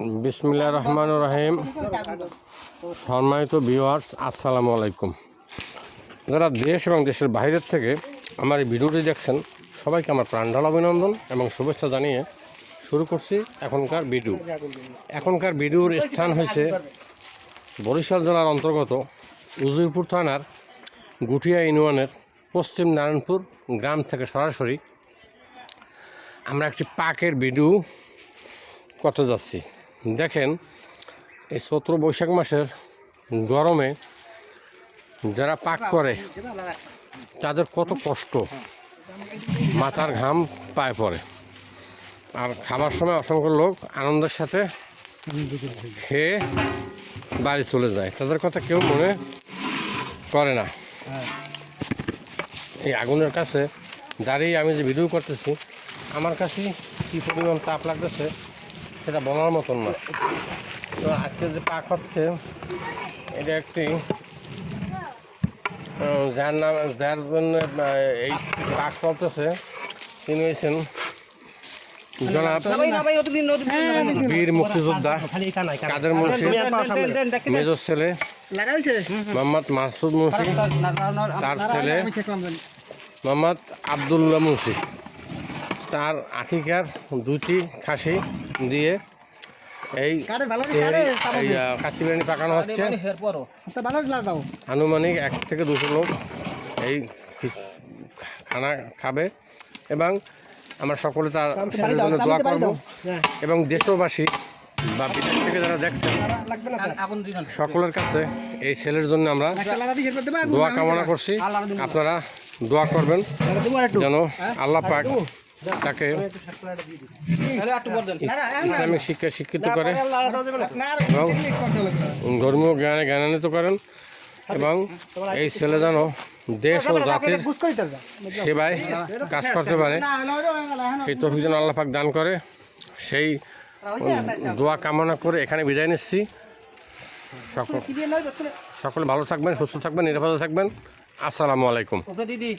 বিসমিল্লা রহমান রহিম। সম্মানিত ভিউয়ার্স আসসালামু আলাইকুম। যারা দেশ এবং দেশের বাইরের থেকে আমার এই ভিডিওটি দেখছেন, সবাইকে আমার প্রাণঢাল অভিনন্দন এবং শুভেচ্ছা জানিয়ে শুরু করছি এখনকার ভিডিও। এখনকার ভিডিওর স্থান হয়েছে বরিশাল জেলার অন্তর্গত উজিরপুর থানার গুটিয়া ইউনিয়নের পশ্চিম নারায়ণপুর গ্রাম থেকে সরাসরি আমরা একটি পাকের ভিডিও করতে যাচ্ছি। দেখেন, এই চৈত্র বৈশাখ মাসের গরমে যারা পাক করে, তাদের কত কষ্ট। মাথার ঘাম পায়ে পড়ে। আর খাবার সময় অসংখ্য লোক আনন্দের সাথে খেয়ে বাড়ি চলে যায়। তাদের কথা কেউ মনে করে না। এই আগুনের কাছে দাঁড়িয়ে আমি যে ভিডিও করতেছি, আমার কাছে কী পরিমাণ তাপ লাগতেছে সেটা বলার মতন না। তো আজকে যে পাক হচ্ছে, এটা একটি যার নাম, যার জন্য এই পাক চলতেছে, তিনি হয়েছেন বীর মুক্তিযোদ্ধা কাদের মুন্সি মেজর ছেলে, মোহাম্মদ মাসুদ মুন্সি তার ছেলে মোহাম্মদ আবদুল্লাহ মুন্সি তার আখিকার দুটি খাসি দিয়ে এই কাচ্চি বিরিয়ানি পাকানো হচ্ছে। আনুমানিক এক থেকে দুশো লোক এই খানা খাবে এবং আমরা সকলে তার ছেলের জন্য দোয়া করব এবং দেশবাসী বা বিদেশ থেকে যারা দেখছেন সকলের কাছে এই ছেলের জন্য আমরা দোয়া কামনা করছি। আপনারা দোয়া করবেন যেন আল্লাহ পাক তাকে ইসলামিক শিক্ষা শিক্ষিত করে এবং ধর্মীয় জ্ঞানে জ্ঞানান্বিত করেন এবং এই ছেলে যেন দেশ ও জাতির সেবায় কাজ করতে পারে সেই তফিক যেন আল্লাহ পাক দান করে সেই দোয়া কামনা করে এখানে বিদায় নিচ্ছি সকল সকলে ভালো থাকবেন সুস্থ থাকবেন নিরাপদে থাকবেন আসসালামু আলাইকুম দিদি